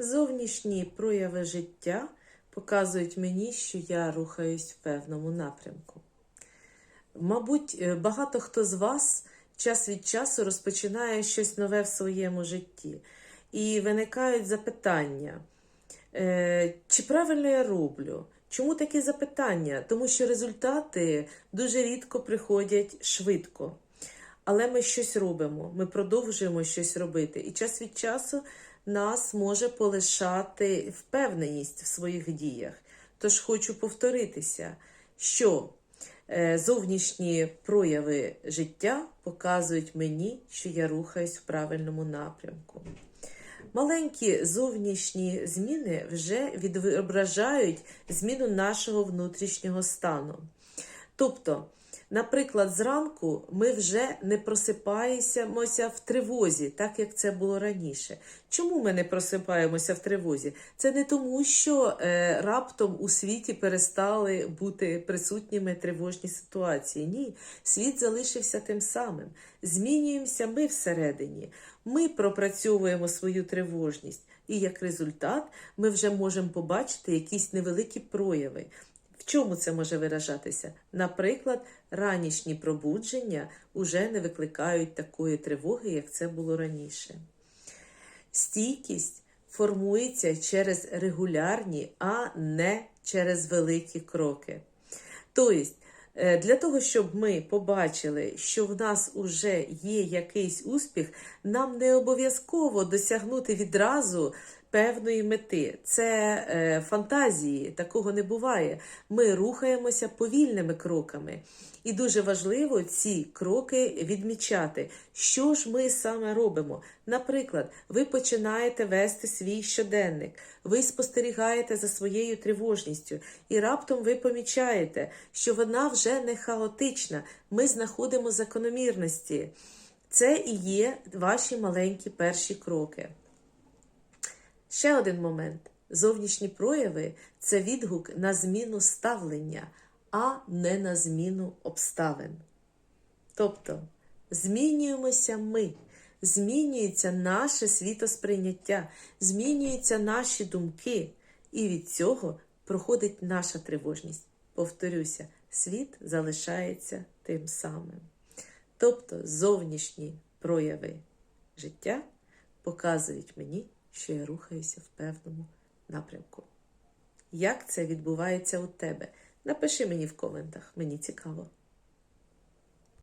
Зовнішні прояви життя показують мені, що я рухаюсь в певному напрямку. Мабуть, е, багато хто з вас час від часу розпочинає щось нове в своєму житті. І виникають запитання, е, чи правильно я роблю? Чому такі запитання? Тому що результати дуже рідко приходять швидко. Але ми щось робимо, ми продовжуємо щось робити. І час від часу нас може полишати впевненість в своїх діях. Тож хочу повторитися, що е, зовнішні прояви життя показують мені, що я рухаюсь в правильному напрямку. Маленькі зовнішні зміни вже відображають зміну нашого внутрішнього стану. Тобто, наприклад, зранку ми вже не просипаємося в тривозі, так як це було раніше. Чому ми не просипаємося в тривозі? Це не тому, що е, раптом у світі перестали бути присутніми тривожні ситуації. Ні, світ залишився тим самим. Змінюємося ми всередині. Ми пропрацьовуємо свою тривожність, і як результат ми вже можемо побачити якісь невеликі прояви. Чому це може виражатися? Наприклад, ранішні пробудження уже не викликають такої тривоги, як це було раніше. Стійкість формується через регулярні, а не через великі кроки. Тобто, е, для того, щоб ми побачили, що в нас вже є якийсь успіх, нам не обов'язково досягнути відразу певної мети. Це е, фантазії, такого не буває. Ми рухаємося повільними кроками. І дуже важливо ці кроки відмічати, що ж ми саме робимо. Наприклад, ви починаєте вести свій щоденник, ви спостерігаєте за своєю тривожністю, і раптом ви помічаєте, що вона вже не хаотична. Ми знаходимо закономірності. Це і є ваші маленькі перші кроки. Ще один момент. Зовнішні прояви це відгук на зміну ставлення, а не на зміну обставин. Тобто змінюємося ми, змінюється наше світосприйняття, змінюються наші думки, і від цього проходить наша тривожність. Повторюся, світ залишається тим самим. Тобто зовнішні прояви життя показують мені, що я рухаюся в певному напрямку. Як це відбувається у тебе? Напиши мені в коментах, мені цікаво.